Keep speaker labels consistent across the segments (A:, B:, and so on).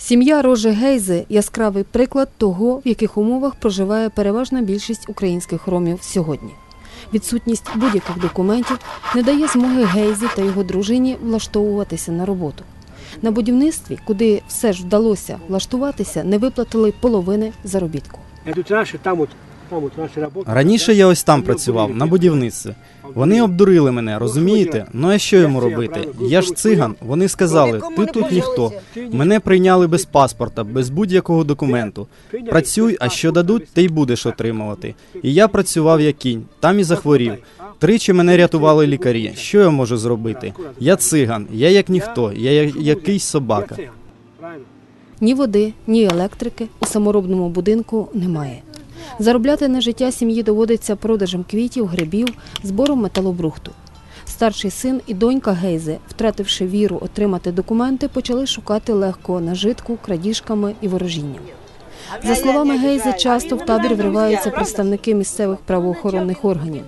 A: Сім'я Рожи Гейзи яскравий приклад того, в яких умовах проживає переважна більшість українських ромів сьогодні. Відсутність будь-яких документів не дає змоги Гейзі та його дружині влаштовуватися на роботу. На будівництві, куди все ж вдалося влаштуватися, не виплатили половини заробітку.
B: Я тут наші, там от,
C: Раніше я ось там працював на будівництві. Вони обдурили мене, розумієте? Ну а що йому робити? Я ж циган. Вони сказали, ти тут ніхто. Мене прийняли без паспорта, без будь-якого документу. Працюй, а що дадуть, ти й будеш отримувати. І я працював як кінь, там і захворів. Тричі мене рятували лікарі. Що я можу зробити? Я циган, я як ніхто, я як якийсь собака.
A: Ні води, ні електрики у саморобному будинку немає. Заробляти на життя сім'ї доводиться продажем квітів, грибів, збором металобрухту. Старший син і донька Гейзи, втративши віру отримати документи, почали шукати легкого нажитку крадіжками і ворожінням. За словами Гейзи, часто в табір вриваються представники місцевих правоохоронних органів.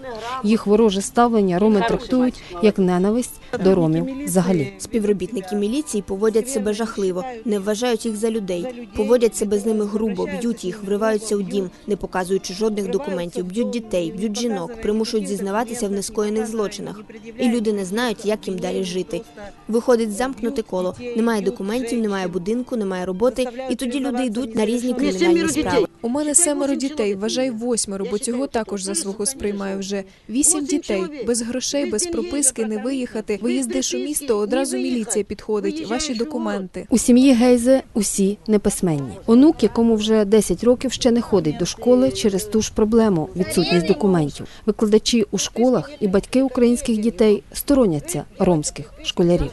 A: Їх вороже ставлення роми трактують як ненависть до ромів взагалі.
D: Співробітники міліції поводять себе жахливо, не вважають їх за людей, поводять себе з ними грубо, б'ють їх, вриваються у дім, не показуючи жодних документів, б'ють дітей, б'ють жінок, примушують зізнаватися в нескоєних злочинах. І люди не знають, як їм далі жити. Виходить замкнуте коло. Немає документів, немає будинку, немає роботи, і тоді люди йдуть на різні кримінальні справи.
E: У мене семеро дітей, вважай восьмеро, бо цього також за свого сприймаю вже. Вісім дітей, без грошей, без прописки, не виїхати. Виїздиш у місто, одразу міліція підходить, ваші документи.
A: У сім'ї Гейзе усі неписьменні. Онук, якому вже 10 років ще не ходить до школи через ту ж проблему відсутність документів. Викладачі у школах і батьки українських дітей стороняться ромських школярів.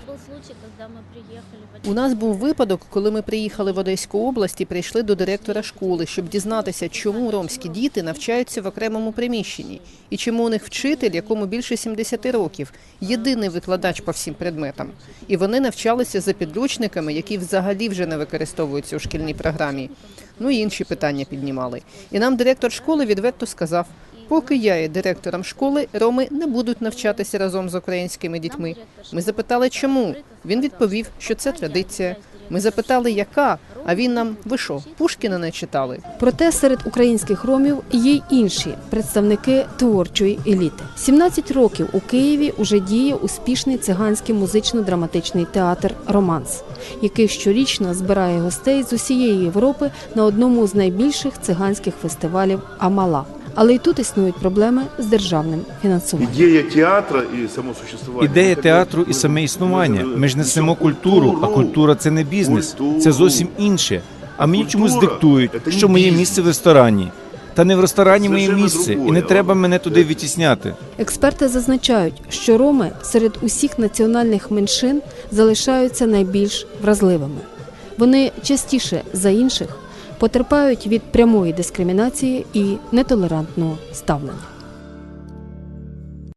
F: У нас був випадок, коли ми приїхали в Одеську область і прийшли до директора школи, щоб дізнатися, чому ромські діти навчаються в окремому приміщенні, і чому у них вчитель, якому більше 70 років, єдиний викладач по всім предметам. І вони навчалися за підручниками, які взагалі вже не використовуються у шкільній програмі. Ну і інші питання піднімали. І нам директор школи відверто сказав. Поки я є директором школи, роми не будуть навчатися разом з українськими дітьми. Ми запитали, чому. Він відповів, що це традиція. Ми запитали, яка, а він нам ви що, Пушкіна не читали.
A: Проте серед українських ромів є й інші представники творчої еліти. 17 років у Києві уже діє успішний циганський музично-драматичний театр Романс, який щорічно збирає гостей з усієї Європи на одному з найбільших циганських фестивалів Амала. Але й тут існують проблеми з державним фінансуванням.
G: Ідея театру і само существування.
H: Ідея театру і саме існування. Ми ж несемо культуру, а культура це не бізнес, це зовсім інше. А мені чомусь диктують, що моє місце в ресторані. Та не в ресторані моє місце, і не треба мене туди відтісняти.
A: Експерти зазначають, що роми серед усіх національних меншин залишаються найбільш вразливими. Вони частіше за інших потерпають від прямої дискримінації і нетолерантного ставлення.